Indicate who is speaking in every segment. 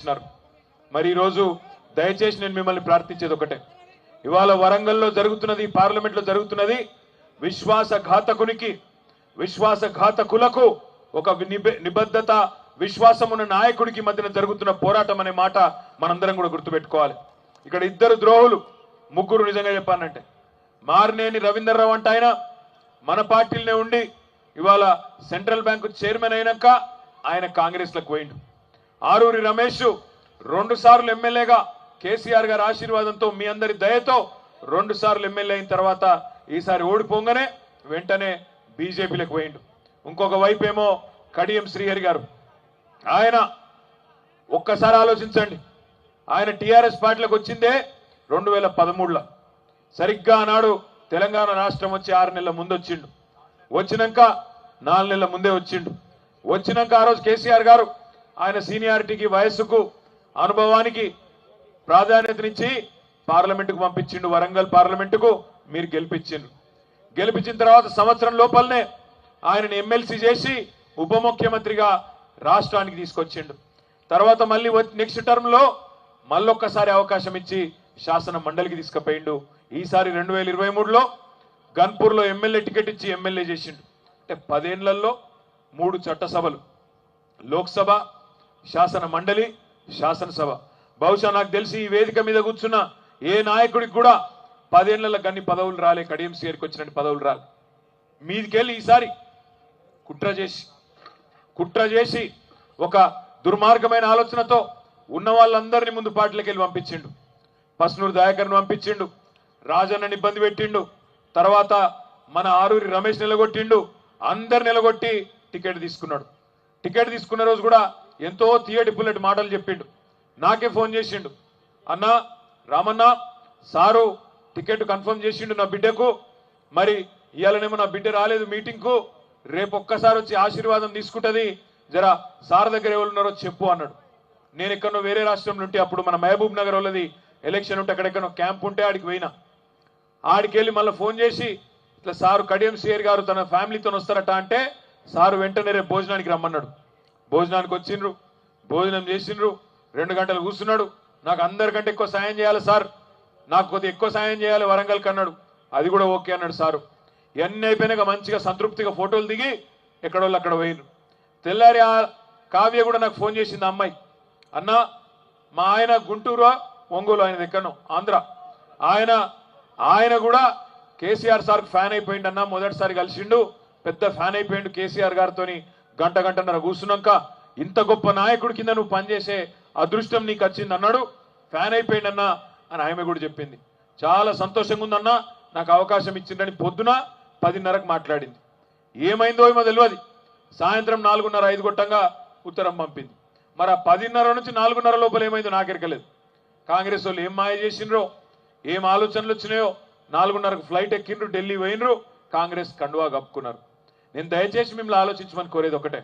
Speaker 1: ఇచ్చినారు మరి ఈరోజు దయచేసి నేను మిమ్మల్ని ప్రార్థించేది ఒకటే. ఇవాళ వరంగల్లో జరుగుతున్నది పార్లమెంట్లో జరుగుతున్నది విశ్వాసఘాతకునికి విశ్వాసఘాతకులకు ఒక నిబ- నిబద్ధత విశ్వాసం ఉన్న నాయకుడికి మధ్యన జరుగుతున్న పోరాటం అనే మాట మనందరం కూడా గుర్తుపెట్టుకోవాలి. ఇక్కడ ఇద్దరు ద్రోహులు ముగ్గురు నిజంగా చెప్పానంటే మారినేని రవీందర్రావు అంటే ఆయన మన పార్టీలోనే ఉండి ఇవాళ సెంట్రల్ బ్యాంకు చైర్మన్ అయినాక ఆయన కాంగ్రెస్లకు పోయిండు. ఆరూరి రమేష్ రెండు సార్లు ఎమ్మెల్యేగా కేసీఆర్ గారి ఆశీర్వాదంతో మీ అందరి దయతో రెండు సార్లు ఎమ్మెల్యే అయిన తర్వాత ఈసారి ఓడిపోగానే వెంటనే బీజేపీలకు పోయిండు ఇంకొక వైపు ఏమో కడియం శ్రీహరి గారు. ఆయన ఒక్కసారి ఆలోచించండి. ఆయన టీఆర్ఎస్ పార్టీలకు వచ్చిందే రెండు వేల పదమూడులో. సరిగ్గా ఆనాడు తెలంగాణ రాష్ట్రం వచ్చి ఆరు నెలల ముందు వచ్చిండు. వచ్చినాక నాలుగు నెలల ముందే వచ్చిండు. వచ్చినాక ఆ రోజు కేసీఆర్ గారు ఆయన సీనియారిటీకి వయస్సుకు అనుభవానికి ప్రాధాన్యతనిచ్చి పార్లమెంటుకు పంపించిండు. వరంగల్ పార్లమెంటుకు మీరు గెలిపించిండ్రు. గెలిపించిన తర్వాత సంవత్సరం లోపలనే ఆయనని ఎమ్మెల్సీ చేసి ఉప ముఖ్యమంత్రిగా రాష్ట్రానికి తీసుకొచ్చిండు. తర్వాత మళ్ళీ నెక్స్ట్ టర్మ్లో మళ్ళొక్కసారి అవకాశం ఇచ్చి శాసన మండలికి తీసుకుపోయిండు. ఈసారి రెండు వేల ఇరవై మూడులో గన్పూర్లో ఎమ్మెల్యే టికెట్ ఇచ్చి ఎమ్మెల్యే చేసిండు. అంటే పదేళ్ళలో మూడు చట్టసభలు. లోక్సభ శాసన మండలి శాసనసభ. బహుశా నాకు తెలిసి ఈ వేదిక మీద కూర్చున్న ఏ నాయకుడికి కూడా పదేళ్ళ గన్ని పదవులు రాలే కడియం సీఆర్కి వచ్చినట్టు పదవులు రాలే. మీదికెళ్ళి ఈసారి కుట్ర చేసి కుట్ర చేసి ఒక దుర్మార్గమైన ఆలోచనతో ఉన్న వాళ్ళందరినీ ముందు పార్టీలకు వెళ్ళి పంపించిండు. పసునూరు దాయకర్ని పంపించిండు రాజన్నని ఇబ్బంది పెట్టిండు తర్వాత మన ఆరూరి రమేష్ నిలగొట్టిండు అందరు నిలగొట్టి టికెట్ తీసుకున్నాడు. టికెట్ తీసుకున్న రోజు కూడా ఎంతో తీయటి బుల్లెట్ మాటలు చెప్పిండు. నాకే ఫోన్ చేసిండు. అన్నా రామన్న సారు టికెట్ కన్ఫర్మ్ చేసిండు నా బిడ్డకు. మరి ఇవాళనేమో నా బిడ్డ రాలేదు మీటింగ్కు. రేపు ఒక్కసారి వచ్చి ఆశీర్వాదం తీసుకుంటది. జరా సార్ దగ్గర ఎవరు ఉన్నారో చెప్పు అన్నాడు. నేను ఎక్కడో వేరే రాష్ట్రంలో ఉంటే అప్పుడు మన మహబూబ్ నగర్ వాళ్ళది ఎలక్షన్ ఉంటే అక్కడెక్కడో క్యాంప్ ఉంటే ఆడికి పోయినా. ఆడికి వెళ్ళి మళ్ళీ ఫోన్ చేసి ఇట్లా సారు కడియం సిఆర్ గారు తన ఫ్యామిలీతో వస్తారట అంటే సారు వెంటనే రేపు భోజనానికి రమ్మన్నాడు. భోజనానికి వచ్చిండ్రు భోజనం చేసిండ్రు రెండు గంటలు కూర్చున్నాడు. నాకు అందరికంటే ఎక్కువ సాయం చేయాలి సార్. నాకు కొద్దిగా ఎక్కువ సాయం చేయాలి వరంగల్కి అన్నాడు అది కూడా ఓకే అన్నాడు సారు. ఇవన్నీ అయిపోయినాక మంచిగా సంతృప్తిగా ఫోటోలు దిగి ఎక్కడోళ్ళు అక్కడ పోయినరు తెల్లారి ఆ కావ్య కూడా నాకు ఫోన్ చేసింది అమ్మాయి. అన్నా మా ఆయన గుంటూరు ఒంగోలు ఆయన ఎక్కడో ఆంధ్ర. ఆయన ఆయన కూడా కేసీఆర్ సార్ ఫ్యాన్ అయిపోయిండు అన్న. మొదటిసారి కలిసిండు. పెద్ద ఫ్యాన్ అయిపోయిండు కేసీఆర్ గారితోని. గంట గంటన్నర కూర్చున్నాక ఇంత గొప్ప నాయకుడి కింద నువ్వు పనిచేసే అదృష్టం నీకు వచ్చింది అన్నాడు. ఫ్యాన్ అయిపోయిండన్నా అని ఆమె కూడా చెప్పింది. చాలా సంతోషంగా ఉందన్నా నాకు అవకాశం ఇచ్చిందని పొద్దున పదిన్నరకు మాట్లాడింది. ఏమైందో ఏమో తెలియదు సాయంత్రం నాలుగున్నర ఐదు గొట్టంగా ఉత్తరం పంపింది. మరి ఆ పదిన్నర నుంచి నాలుగున్నర లోపల ఏమైందో నాకు ఎరకలేదు కాంగ్రెస్ వాళ్ళు ఏం మాయ చేసిండ్రో ఏం ఆలోచనలు వచ్చినాయో నాలుగున్నరకు ఫ్లైట్ ఎక్కిండ్రు ఢిల్లీ పోయినరు కాంగ్రెస్ కండువా కప్పుకున్నారు. నేను దయచేసి మిమ్మల్ని ఆలోచించమని కోరేది ఒకటే.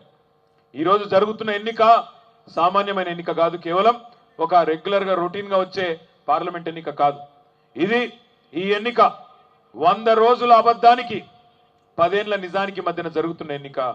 Speaker 1: ఈరోజు జరుగుతున్న ఎన్నిక సామాన్యమైన ఎన్నిక కాదు కేవలం ఒక రెగ్యులర్గా వచ్చే పార్లమెంట్ ఎన్నిక కాదు. ఇది ఈ ఎన్నిక వంద రోజుల అబద్ధానికి పదేళ్ళ నిజానికి మధ్యన జరుగుతున్న ఎన్నిక.